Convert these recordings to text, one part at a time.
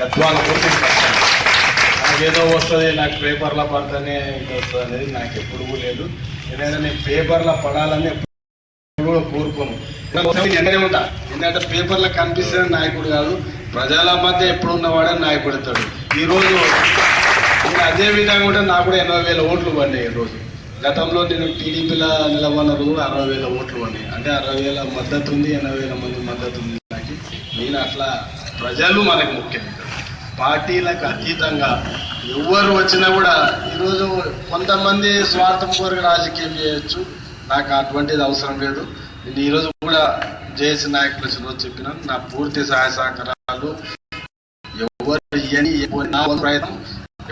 గద్వాల కూడా నాకేదో వస్తుంది నాకు పేపర్లో పడితేనే ఇది వస్తుంది అనేది నాకు ఎప్పుడు లేదు. ఏదైనా నేను పేపర్లో పడాలని కూడా కోరుకోను. ఎండనే ఉంటా. ఎందుకంటే పేపర్లో కనిపిస్తున్న నాయకుడు కాదు ప్రజల మధ్య ఎప్పుడు ఉన్నవాడే నాయకుడు అవుతాడు. ఈరోజు నేను అదే విధంగా కూడా నాకు కూడా ఎనభై వేల ఓట్లు పడినాయి ఈ రోజు. గతంలో నేను టీడీపీలో నిలబడిన రోజు కూడా అరవై వేల ఓట్లు పడినాయి. అంటే అరవై వేల మద్దతు ఉంది ఎనభై వేల మంది మద్దతు ఉంది నాకు. నేను అట్లా ప్రజలు మనకు ముఖ్యం. పార్టీలకు అతీతంగా ఎవరు వచ్చినా కూడా ఈరోజు కొంతమంది స్వార్థం కోరిక రాజకీయం చేయొచ్చు. నాకు అటువంటిది అవసరం లేదు. నేను ఈరోజు కూడా జేఏసీ నాయకులు వచ్చిన చెప్పిన చెప్పినాను నా పూర్తి సహాయ సహకారాలు ఎవరు ఇయ్యని నా ప్రయత్నం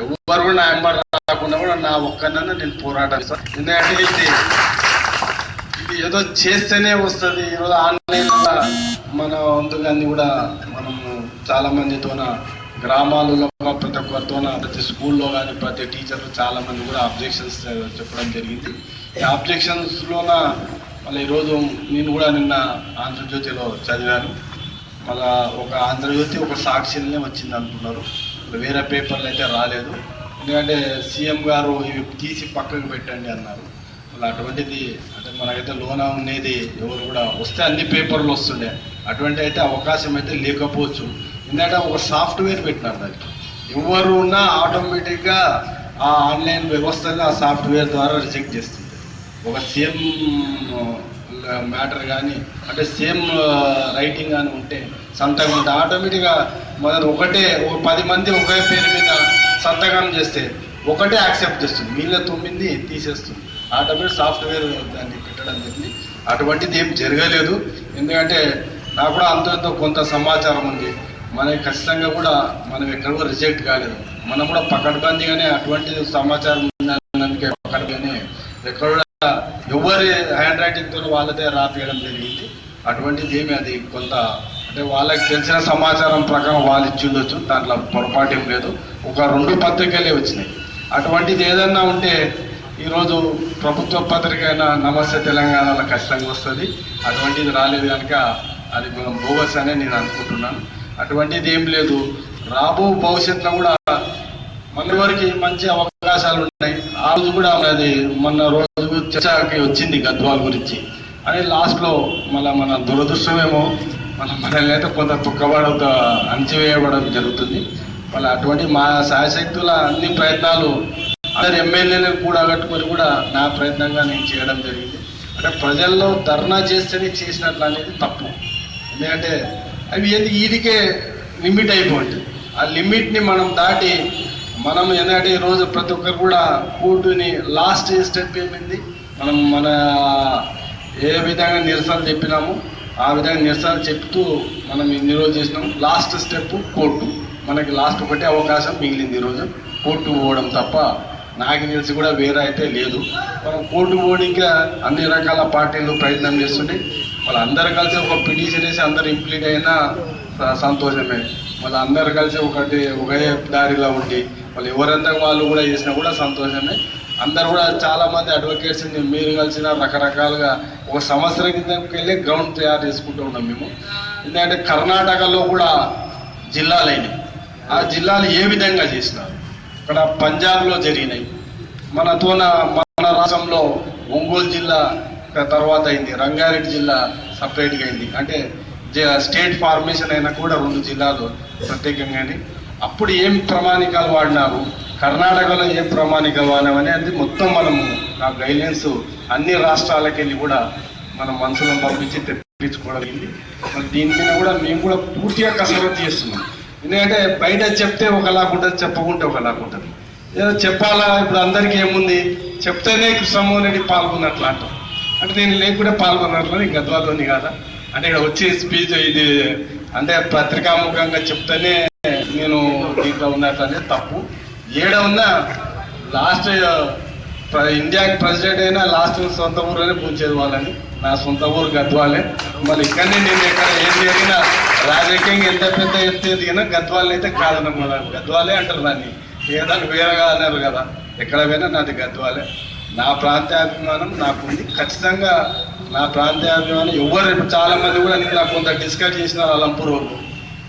ఎవరు కూడా నా ఎంబర్ రాకుండా కూడా నా ఒక్కనన్నా నేను పోరాటం చేస్తాను. ఎందుకంటే ఇది ఇది ఏదో చేస్తేనే వస్తుంది. ఈరోజు ఆన్లైన్ మన వంతుగాన్ని కూడా మనం చాలా మందితోన గ్రామాలలో ప్రతి ఒక్కరితోన ప్రతి స్కూల్లో కానీ ప్రతి టీచర్ చాలా మంది కూడా అబ్జెక్షన్స్ చెప్పడం జరిగింది. ఈ అబ్జెక్షన్స్లోన మళ్ళీ ఈరోజు నేను కూడా నిన్న ఆంధ్రజ్యోతిలో చదివాను. మళ్ళా ఒక ఆంధ్రజ్యోతి ఒక సాక్షిలోనే వచ్చింది అనుకున్నారు. వేరే పేపర్లు అయితే రాలేదు. ఎందుకంటే సీఎం గారు ఇవి తీసి పక్కకు పెట్టండి అన్నారు. మళ్ళీ అటువంటిది అంటే మనకైతే లోన ఉండేది ఎవరు కూడా వస్తే అన్ని పేపర్లు వస్తుండే. అటువంటి అయితే అవకాశం అయితే లేకపోవచ్చు. ఎందుకంటే ఒక సాఫ్ట్వేర్ పెట్టినారు దానికి. ఎవరు ఉన్నా ఆటోమేటిక్గా ఆ ఆన్లైన్ వ్యవస్థగా ఆ సాఫ్ట్వేర్ ద్వారా రిజెక్ట్ చేస్తుంది. ఒక సేమ్ మ్యాటర్ కానీ అంటే సేమ్ రైటింగ్ కానీ ఉంటే సంతకం ఉంటే ఆటోమేటిక్గా మన ఒకటే ఒక పది మంది ఒకే పేరు మీద సంతకం చేస్తే ఒకటే యాక్సెప్ట్ చేస్తుంది. వీళ్ళ తొమ్మిది తీసేస్తుంది. ఆటోమేటిక్ సాఫ్ట్వేర్ దాన్ని పెట్టడం జరిగింది. అటువంటిది ఏం జరగలేదు. ఎందుకంటే నాకు కూడా అంత కొంత సమాచారం ఉంది. మనకి ఖచ్చితంగా కూడా మనం ఎక్కడ కూడా రిజెక్ట్ కాలేదు. మనం కూడా పకడ్బందీగానే అటువంటి సమాచారం ఉన్నందుకే పకడ్గానే ఎక్కడ కూడా ఎవరి హ్యాండ్ రైటింగ్తో వాళ్ళదే రాపియడం జరిగింది. అటువంటిది ఏమి అది కొంత అంటే వాళ్ళకి తెలిసిన సమాచారం ప్రకారం వాళ్ళు ఇచ్చి ఉండొచ్చు. దాంట్లో పొరపాటు ఏం లేదు. ఒక రెండు పత్రికలే వచ్చినాయి. అటువంటిది ఏదన్నా ఉంటే ఈరోజు ప్రభుత్వ పత్రిక అయిన నమస్తే తెలంగాణలో ఖచ్చితంగా వస్తుంది. అటువంటిది రాలేదు కనుక అది మనం బోగస్ అనే నేను అనుకుంటున్నాను. అటువంటిది ఏం లేదు. రాబో భవిష్యత్తులో కూడా మన వరకు మంచి అవకాశాలు ఉన్నాయి. ఆ రోజు కూడా అది మొన్న రోజు చర్చకి వచ్చింది గద్వాల్ గురించి. అని లాస్ట్లో మళ్ళీ మన దురదృష్టమేమో మన మనల్ని అయితే కొంత తుక్కబడ అణచివేయబడడం జరుగుతుంది. మళ్ళీ అటువంటి మా శాయశక్తుల అన్ని ప్రయత్నాలు అందరు ఎమ్మెల్యేలను కూడా కట్టుకొని కూడా నా ప్రయత్నంగా నేను చేయడం జరిగింది. అంటే ప్రజల్లో ధర్నా చేస్తేనే చేసినట్లు అనేది తప్పు. ఎందుకంటే అవి ఏది? వీడికే లిమిట్ అయిపోతుంది ఆ లిమిట్ని మనం దాటి మనం ఎందుకంటే రోజు ప్రతి ఒక్కరు కూడా కోర్టుని లాస్ట్ స్టెప్ ఏమైంది? మనం మన ఏ విధంగా నిరసన చెప్పినాము ఆ విధంగా నిరసన చెప్తూ మనం ఇన్ని రోజు చేసినాం. Last step court. మనకి లాస్ట్ ఒకటే అవకాశం మిగిలింది ఈరోజు కోర్టు పోవడం తప్ప నాకు తెలిసి కూడా వేరే అయితే లేదు. మనం కోర్టు పోవడానికి అన్ని రకాల పార్టీలు ప్రయత్నం మళ్ళీ వాళ్ళందరూ కలిసి ఒక పిటిషన్ వేసి అందరు ఇంప్లీట్ అయినా సంతోషమే. మళ్ళీ అందరు కలిసి ఒకటి ఒకే దారిలో ఉండి వాళ్ళు ఎవరంతా వాళ్ళు కూడా చేసినా కూడా సంతోషమే. అందరు కూడా చాలా మంది అడ్వకేట్స్ మీరు కలిసిన రకరకాలుగా ఒక సంవత్సరం కిందకి వెళ్ళి గ్రౌండ్ తయారు చేసుకుంటూ ఉన్నాం మేము. ఎందుకంటే కర్ణాటకలో కూడా జిల్లాలైనవి ఆ జిల్లాలు ఏ విధంగా చేసినారు ఇక్కడ పంజాబ్లో జరిగినాయి. మనతోన మన రాష్ట్రంలో ఒంగోలు జిల్లా తర్వాత అయింది. రంగారెడ్డి జిల్లా సపరేట్గా అయింది. అంటే జ- స్టేట్ ఫార్మేషన్ అయినా కూడా రెండు జిల్లాలు ప్రత్యేకంగా అప్పుడు ఏం ప్రమాణికాలు వాడినారు? కర్ణాటకలో ఏం ప్రమాణికాలు వాడినాం అనేది మొత్తం మనము ఆ గైడ్లైన్స్ అన్ని రాష్ట్రాలకు వెళ్ళి కూడా మనం మనుషులను పంపించి తెప్పించుకోవడం మరి దీని మీద కూడా మేము కూడా పూర్తిగా కసరత్తు చేస్తున్నాం. ఎందుకంటే బయట చెప్తే ఒకలాగా ఉంటుంది చెప్పకుంటే ఒకలాగా ఉంటుంది. ఏదో చెప్పాలా? ఇప్పుడు అందరికీ ఏముంది? చెప్తేనే కృష్ణమోహన్ రెడ్డి పాల్గొన్నట్లు అంటారు అంటే నేను లేకుండా పాల్గొన్నట్లు నీకు గద్వాలోని కాదా? అంటే ఇక్కడ వచ్చి స్పీచ్ ఇది అంటే పత్రికాముఖంగా చెప్తేనే నేను దీంట్లో ఉన్నట్లు అనేది తప్పు. ఏడ ఉన్నా లాస్ట్ ఇండియాకి ప్రెసిడెంట్ అయినా లాస్ట్ సొంత ఊరులోనే పూజేది వాళ్ళని. నా సొంత ఊరు గద్వాలే. మళ్ళీ ఇక్కడనే నేను ఎక్కడ ఏం జరిగినా రాజకీయంగా ఎంత పెద్ద ఎత్తు ఎదిగినా గద్వాలని అయితే కాదనమాట. గద్వాలే అంటారు దాన్ని. ఏదాన్ని వేరేగా అన్నారు కదా. ఎక్కడ పోయినా నాది గద్వాలే. నా ప్రాంతాభిమానం నాకు ఉంది ఖచ్చితంగా నా ప్రాంతాభిమానం ఎవరు చాలా మంది కూడా నాకు కొంత డిస్కస్ చేసిన అలంపూర్ వాళ్ళు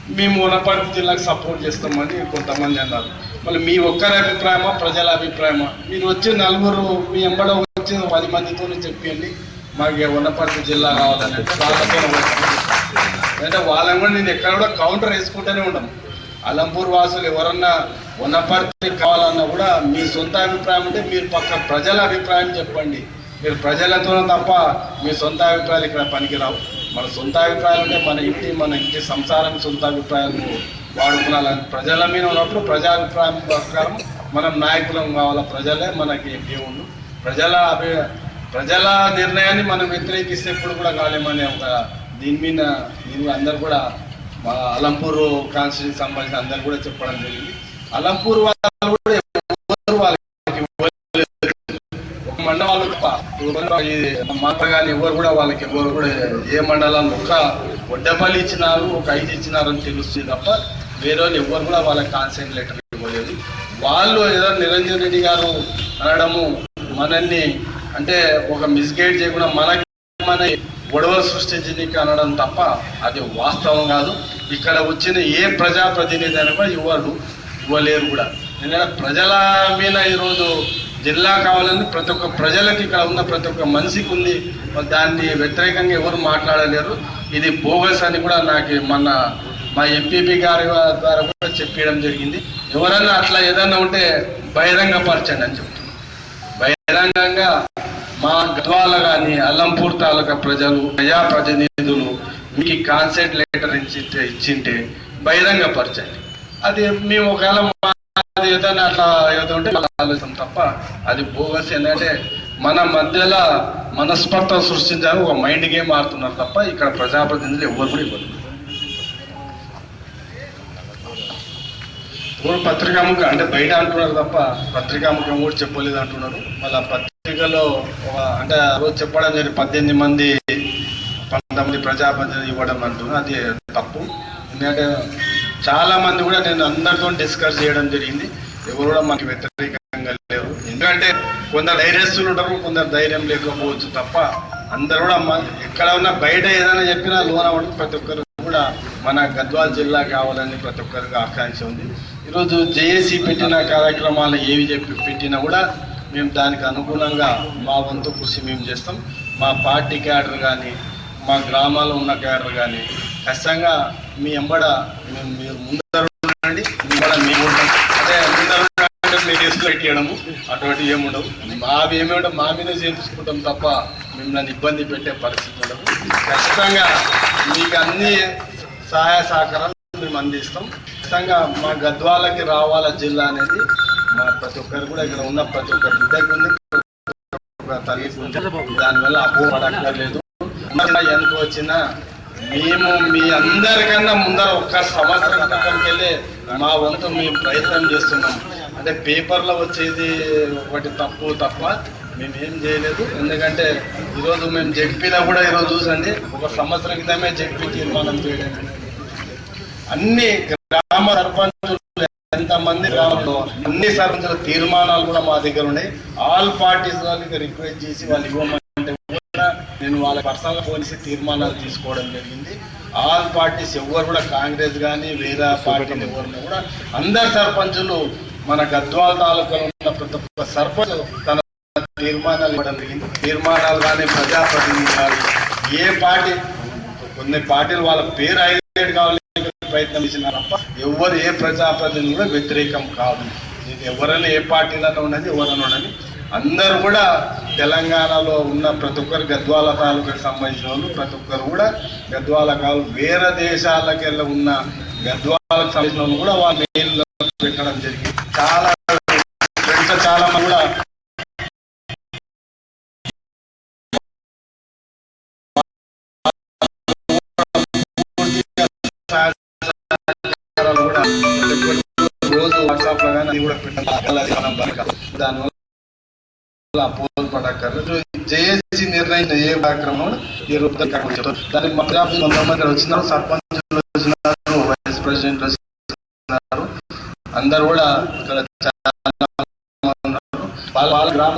మేము వనపర్తి జిల్లాకు సపోర్ట్ చేస్తామని కొంతమంది అన్నారు. మళ్ళీ మీ ఒక్కరి అభిప్రాయమా ప్రజల అభిప్రాయమా? మీరు వచ్చి నలుగురు మీ ఎంబడ వచ్చి పది మందితో చెప్పండి మాకు వనపర్తి జిల్లా కావాలని అంటే వాళ్ళతో అంటే వాళ్ళని కూడా నేను ఎక్కడ కూడా కౌంటర్ వేసుకుంటూనే ఉంటాం. అలంపూర్ వాసులు ఎవరన్నా ఉన్నపరిచి కావాలన్నా కూడా మీ సొంత అభిప్రాయం అంటే మీరు పక్క ప్రజల అభిప్రాయం చెప్పండి. మీరు ప్రజలతో తప్ప మీ సొంత అభిప్రాయాలు ఇక్కడ పనికిరావు. మన సొంత అభిప్రాయాలు అంటే మన ఇంటి మన ఇంటి సంసారం సొంత అభిప్రాయాలు వాడుకోవాలని ప్రజల మీద ఉన్నప్పుడు ప్రజాభిప్రాయం ప్రకారం మనం నాయకులం కావాలా ప్రజలే మనకి దేవుళ్ళు. ప్రజల అభి ప్రజల నిర్ణయాన్ని మనం వ్యతిరేకిస్తే ఎప్పుడు కూడా కాలేమనే ఒక దీని మీద దీని అందరు కూడా మా అలంపూర్ కాన్స్టిట్యూన్సీ సంబంధించిన అందరు కూడా చెప్పడం జరిగింది. అలంపూర్ వాళ్ళు కూడా వాళ్ళకి ఒక మండలాలు తప్ప కానీ ఎవరు కూడా వాళ్ళకి ఎవరు కూడా ఏ మండలాన్ని ఒక ఒడ్డపల్లి ఇచ్చినారు ఒక ఐదు ఇచ్చినారు అని తెలుస్తుంది తప్ప వేరే వాళ్ళు ఎవరు కూడా వాళ్ళకి కాన్సెంట్ లెటర్ ఇవ్వలేదు. వాళ్ళు ఏదో నిరంజన్ రెడ్డి గారు అనడము మనల్ని అంటే ఒక మిస్గైడ్ చేయకుండా మనకి మన గొడవలు సృష్టించడానికి అనడం తప్ప అది వాస్తవం కాదు. ఇక్కడ వచ్చిన ఏ ప్రజాప్రతినిధి అయినా కూడా ఇవ్వరు ఇవ్వలేరు కూడా. ఎందుకంటే ప్రజల మీద ఈరోజు జిల్లా కావాలని ప్రతి ఒక్క ప్రజలకి ఇక్కడ ఉన్న ప్రతి ఒక్క మనిషికి ఉంది. దాన్ని వ్యతిరేకంగా ఎవరు మాట్లాడలేరు. ఇది బోగస్ అని కూడా నాకు మన మా ఎంపీపీ గారి ద్వారా కూడా చెప్పడం జరిగింది. ఎవరన్నా అట్లా ఏదన్నా ఉంటే బహిరంగపరచండి అని చెప్తున్నాను. బహిరంగంగా మా గద్వాల కానీ అల్లంపూర్ తాలూకా ప్రజలు ప్రజాప్రతినిధులు మీకు కాన్సెంట్ లెటర్ ఇచ్చి ఇచ్చింటే బహిరంగ పరచండి అది మేము ఒకవేళ ఏదైనా అట్లా ఏదో ఉంటే ఆలోచన తప్ప అది బోగస్ ఏంటంటే మన మధ్యలో మనస్పర్ధ సృష్టించారు ఒక మైండ్ గేమ్ ఆడుతున్నారు తప్ప ఇక్కడ ప్రజాప్రతినిధులు ఎవరు కూడా ఇవ్వరు. ఇప్పుడు పత్రికాముఖం అంటే బయట అంటున్నారు తప్ప పత్రికాముఖం కూడా చెప్పలేదు అంటున్నారు. మళ్ళీ ఆ ఎన్నికల్లో అంటే ఆ రోజు చెప్పడం జరిగింది పద్దెనిమిది మంది పంతొమ్మిది ప్రజాప్రతినిధులు ఇవ్వడం అంటున్నా అది తప్పు. ఎందుకంటే చాలా మంది కూడా నేను అందరితో డిస్కస్ చేయడం జరిగింది. ఎవరు కూడా మనకి వ్యతిరేకంగా లేరు. ఎందుకంటే కొందరు ధైర్యస్తులు ఉంటారు కొందరు ధైర్యం లేకపోవచ్చు తప్ప అందరు కూడా ఎక్కడ ఉన్నా బయట ఏదైనా చెప్పినా లోన అవ్వడం ప్రతి ఒక్కరు కూడా మన గద్వాల్ జిల్లా కావాలని ప్రతి ఒక్కరికి ఆకాంక్ష ఉంది. ఈరోజు జేఏసీ పెట్టిన కార్యక్రమాలు ఏవి చెప్పి పెట్టినా కూడా మేము దానికి అనుగుణంగా మా వంతు కృషి మేము చేస్తాం. మా పార్టీ క్యాడర్ కానీ మా గ్రామాల్లో ఉన్న క్యాడర్ కానీ ఖచ్చితంగా మీ ఎంబడ మేము మీరు ముందర ఉండండి. ముందర మేము ఉంటాం అంటే ముందర మీరు ఎస్కలేట్ చేయడము అటువంటి ఏముండవు మావి ఏమేమిటో మా మీద చేపించుకుంటాం తప్ప మిమ్మల్ని ఇబ్బంది పెట్టే పరిస్థితి ఉండదు. ఖచ్చితంగా మీకు అన్ని సహాయ సహకారాలు మేము అందిస్తాం. ఖచ్చితంగా మా గద్వాలకి రావాల జిల్లా అనేది మా ప్రతి ఒక్కరు కూడా ఇక్కడ ఉన్న ప్రతి ఒక్క బిడ్డకు ఉంది. ఒక తల్లికి అప్పు దానివల్ల అపోహపడక్కర్లేదు ఎందుకు వచ్చినా మేము మీ అందరికన్నా ముందర ఒక్క సంవత్సరం క్రితంకి వెళ్ళి మా వంతు మేము ప్రయత్నం చేస్తున్నాం. అంటే పేపర్లో వచ్చేది ఒకటి తప్పు తప్ప మేము ఏం చేయలేదు. ఎందుకంటే ఈరోజు మేము జడ్పీలో కూడా ఈరోజు చూసండి ఒక సంవత్సరం క్రితమే జడ్పీ తీర్మానం చేయడం. అన్ని గ్రామ సర్పంచులు మంది గ్రామంలో అన్ని సర్పంచుల తీర్మానాలు కూడా మా దగ్గర ఉన్నాయి. ఆల్ పార్టీస్ వాళ్ళకి రిక్వెస్ట్ చేసి వాళ్ళు ఇవ్వమంటే కూడా నేను వాళ్ళ పర్సనల్ ఫోన్ తీర్మానాలు తీసుకోవడం జరిగింది. ఆల్ పార్టీస్ ఎవరు కూడా కాంగ్రెస్ కానీ వేరే పార్టీని ఎవరిని కూడా అందరు సర్పంచులు మన గద్వాల తాలూకాలో ఉన్న ప్రతి ఒక్క సర్పంచ్ తన తీర్మానాలు ఇవ్వడం జరిగింది. తీర్మానాలు కానీ ప్రజాప్రతినిధులు కానీ ఏ పార్టీ కొన్ని పార్టీలు వాళ్ళ పేరు కావాలి ప్రయత్నం చేసిన తప్ప ఎవరు ఏ ప్రజాప్రతినిధి కూడా వ్యతిరేకం కాదు. ఇది ఎవరైనా ఏ పార్టీలలో ఉన్నది ఎవరైనా ఉండని అందరూ కూడా తెలంగాణలో ఉన్న ప్రతి ఒక్కరు గద్వాల తాలూకాకు సంబంధించిన వాళ్ళు ప్రతి ఒక్కరు కూడా గద్వాల కాదు వేరే దేశాలకు వెళ్ళి ఉన్న గద్వాలకు సంబంధించిన వాళ్ళు కూడా వాళ్ళ పెట్టడం జరిగింది. చాలా ఫ్రెండ్స్ చాలా మంది కూడా పెట్టాలి దానివల్ల అపోహలు పడక్కర్లేదు. జేఏసీ నిర్ణయం ఏ కార్యక్రమం ఈ రూపంలో చెప్తారు దానికి మా ప్రజాప్రతినిధులు కొంతమంది వచ్చినారు సర్పంచులు వచ్చినారు వైస్ ప్రెసిడెంట్ వచ్చినారు. అందరు కూడా ఇక్కడ వాళ్ళ వాళ్ళ గ్రామ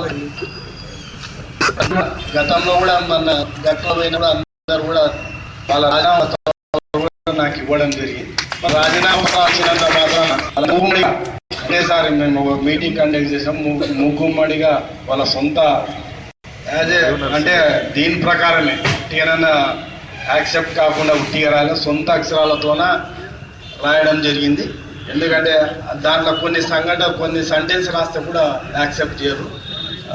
గతంలో కూడా మన గతంలో పోయిన అందరు కూడా వాళ్ళ రాజీనామా నాకు ఇవ్వడం జరిగింది. రాజీనామా వచ్చినంత మాత్రాన అలా ఒకేసారి మేము ఒక మీటింగ్ కండక్ట్ చేసాం. ముగ్గుమ్మడిగా వాళ్ళ సొంత యాజ్ అంటే దీని ప్రకారమే. ఉట్టిగానన్నా యాక్సెప్ట్ కాకుండా ఉట్టిగా రాయాలి సొంత అక్షరాలతోన రాయడం జరిగింది. ఎందుకంటే దాంట్లో కొన్ని సంఘటన కొన్ని సెంటెన్స్ రాస్తే కూడా యాక్సెప్ట్ చేయరు.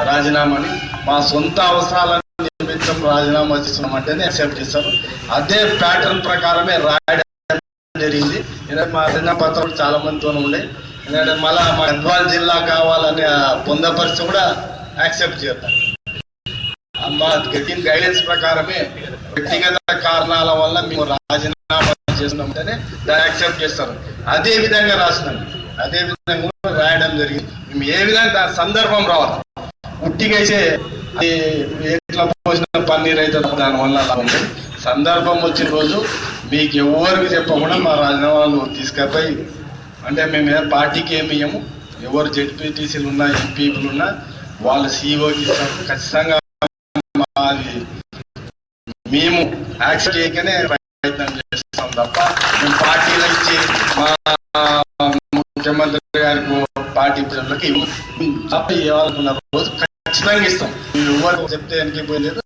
రాజీనామాని మా సొంత అవసరాలను నిమిత్తం రాజీనామా చేస్తున్నామంటేనే యాక్సెప్ట్ చేస్తారు. అదే ప్యాటర్న్ ప్రకారమే రాయడం జరిగింది. మా చిన్న పత్రం చాలా మందితో ఉండే ఎందుకంటే మళ్ళా మా గద్వాల్ జిల్లా కావాలని పొందపరిచి కూడా యాక్సెప్ట్ చేద్దాం మా గట్టిన గైడెన్స్ ప్రకారమే వ్యక్తిగత కారణాల వల్ల మేము రాజీనామా చేసినామంటేనే దాన్ని యాక్సెప్ట్ చేస్తారు. అదే విధంగా రాసినాం. అదే విధంగా రాయడం జరిగింది. మేము ఏ విధంగా దాని సందర్భం రావాలి? ఉట్టిగైతే ఎట్లా పోసిన పన్నీర్ అయితే దాని వల్ల సందర్భం వచ్చిన రోజు మీకు ఎవరికి చెప్పకుండా మా రాజీనామాలు తీసుకపోయి అంటే మేము ఏ పార్టీకి ఏమి ఇయ్యము. ఎవరు జెడ్పీటీసీలు ఉన్నా ఎంపీలు ఉన్నా వాళ్ళ సీఈఓకి ఇస్తారు ఖచ్చితంగా మాది మేము యాక్సెప్ట్ చేయకనే ప్రయత్నం చేస్తాం తప్ప మేము పార్టీలో ఇచ్చి మా ముఖ్యమంత్రి గారికి పార్టీ ప్రజలకు తప్ప ఇవ్వాలనుకున్న రోజు ఖచ్చితంగా ఇస్తాం. ఎవరు చెప్తే వెనక్కి పోయలేదు.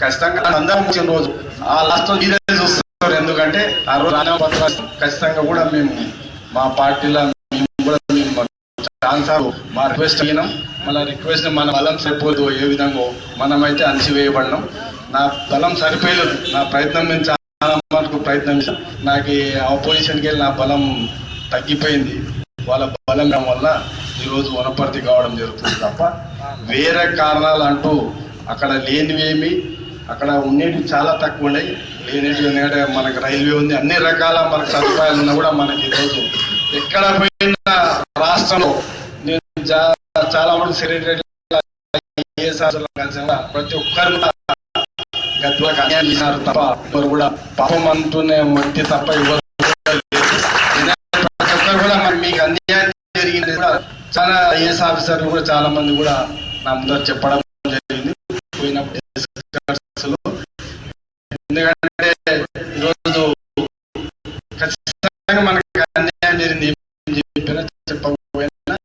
ఖచ్చితంగా అందరం వచ్చిన రోజు. ఆ లాస్ట్ మీరే చూస్తారు. ఎందుకంటే ఆ రోజు ఖచ్చితంగా కూడా మేము మా పార్టీలో మేము మా రిక్వెస్ట్ అయినాం. మన రిక్వెస్ట్ మన బలం సరిపోదు ఏ విధంగా మనమైతే అణచివేయబడినాం. నా బలం సరిపోయలేదు నా ప్రయత్నం నేను చాలా మటుకు ప్రయత్నం నాకు ఆపోజిషన్కి వెళ్ళి నా బలం తగ్గిపోయింది. వాళ్ళ బలం వల్ల ఈరోజు వనపర్తి కావడం జరుగుతుంది తప్ప వేరే కారణాలు అంటూ అక్కడ లేనివేమి అక్కడ ఉండేవి చాలా తక్కువ ఉన్నాయి. లేనివి ఎందుకంటే మనకి రైల్వే ఉంది. అన్ని రకాల మనకు సదుపాయాలు ఉన్నా కూడా మనకి ఈరోజు ఎక్కడ పోయిన రాష్ట్రంలో నేను చాలా మంది సెక్రటరీ ప్రతి ఒక్కరు కూడా గద్వాలకు అన్యాయం చేశారు తప్ప ఎవరు కూడా పాపం అంటూనే మట్టి తప్ప ఎవరు కూడా ప్రతి ఒక్కరు కూడా మరి మీకు అన్యాయం జరిగింది కూడా చాలా ఐఏఎస్ ఆఫీసర్లు కూడా చాలా మంది కూడా నా ముందర చెప్పడం జరిగింది. పోయినప్పుడు అసలు ఎందుకంటే ఈరోజు ఖచ్చితంగా మనకు అన్యాయం జరిగింది. చెప్పినా చెప్పకపోయినా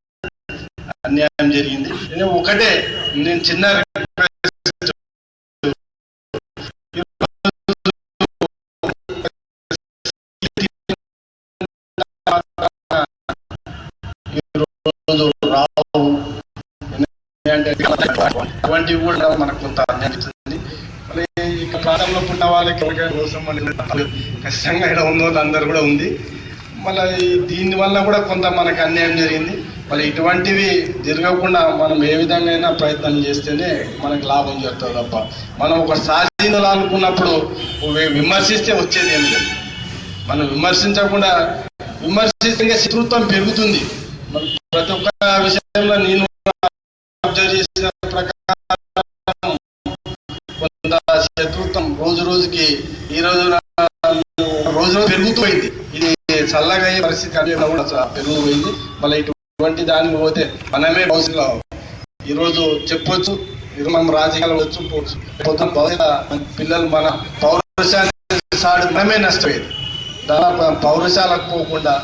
అన్యాయం జరిగింది. నేను ఒకటే నేను చిన్న రావు. అంటే అటువంటివి కూడా మన కొంత అన్యాయం ఇస్తుంది మళ్ళీ ఇక ఉన్న వాళ్ళకి కోసం ఖచ్చితంగా ఇక్కడ ఉన్న వాళ్ళందరూ కూడా ఉంది. మళ్ళీ దీని వల్ల కూడా కొంత మనకు అన్యాయం జరిగింది. మళ్ళీ ఇటువంటివి జరగకుండా మనం ఏ విధంగా అయినా ప్రయత్నం చేస్తేనే మనకు లాభం జరుగుతుంది తప్ప. మనం ఒక సాధించాలనుకున్నప్పుడు అనుకున్నప్పుడు విమర్శిస్తే వచ్చేది ఏం లేదు. మనం విమర్శించకుండా విమర్శిస్తే శత్రుత్వం పెరుగుతుంది. ప్రతి ఒక్క విషయంలో నేను అబ్జర్వ్ చేసిన రోజుకి ఈ రోజు రోజు రోజు పెరుగుతుంది. ఇది చల్లగా అయ్యే పరిస్థితి అనేది కూడా చ- పెరిగిపోయింది మళ్ళీ ఇటువంటి దానికి పోతే మనమే భవిష్యత్తులో ఈ రోజు చెప్పొచ్చు ఇది మనం రాజకీయాలు వచ్చు పొద్దున పిల్లలు మన పౌరుషాన్ని సాడి మనమే నష్టపోయేది. దాదాపు పౌరుషాలకు పోకుండా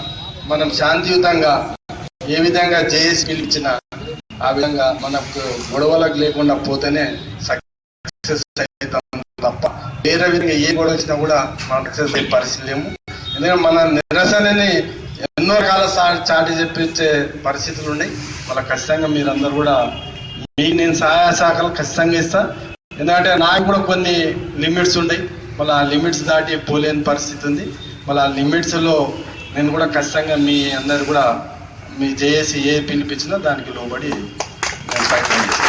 మనం శాంతియుతంగా ఏ విధంగా జేఏసీ పిలిచిన ఆ విధంగా మనకు గొడవలకు లేకుండా పోతేనే సక్సెస్ అవుతాం తప్ప వేరే విధంగా ఏ గొడవ వచ్చినా కూడా మనం సక్సెస్ అయ్యే పరిస్థితి లేము ఎందుకంటే మన నిరసనని ఎన్నో రకాల చాటి చెప్పించే పరిస్థితులు ఉన్నాయి. వాళ్ళ ఖచ్చితంగా మీరందరూ కూడా మీకు నేను సహాయ శాఖలు ఖచ్చితంగా ఇస్తా. ఎందుకంటే నాకు కూడా కొన్ని లిమిట్స్ ఉన్నాయి మళ్ళీ ఆ లిమిట్స్ దాటి పోలేని పరిస్థితి ఉంది. మళ్ళీ ఆ లిమిట్స్లో నేను కూడా ఖచ్చితంగా మీ అందరు కూడా మీ జేఏసీ ఏ పిలిపించినా దానికి లోబడి నేను ప్రయత్నం చేస్తాను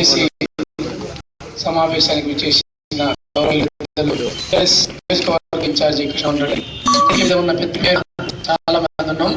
చేసి సమావేశానికి విచ్చేసిన ఇన్ఛార్జి కృష్ణ కింద ఉన్న పెద్ద చాలా మంది ఉన్నాం.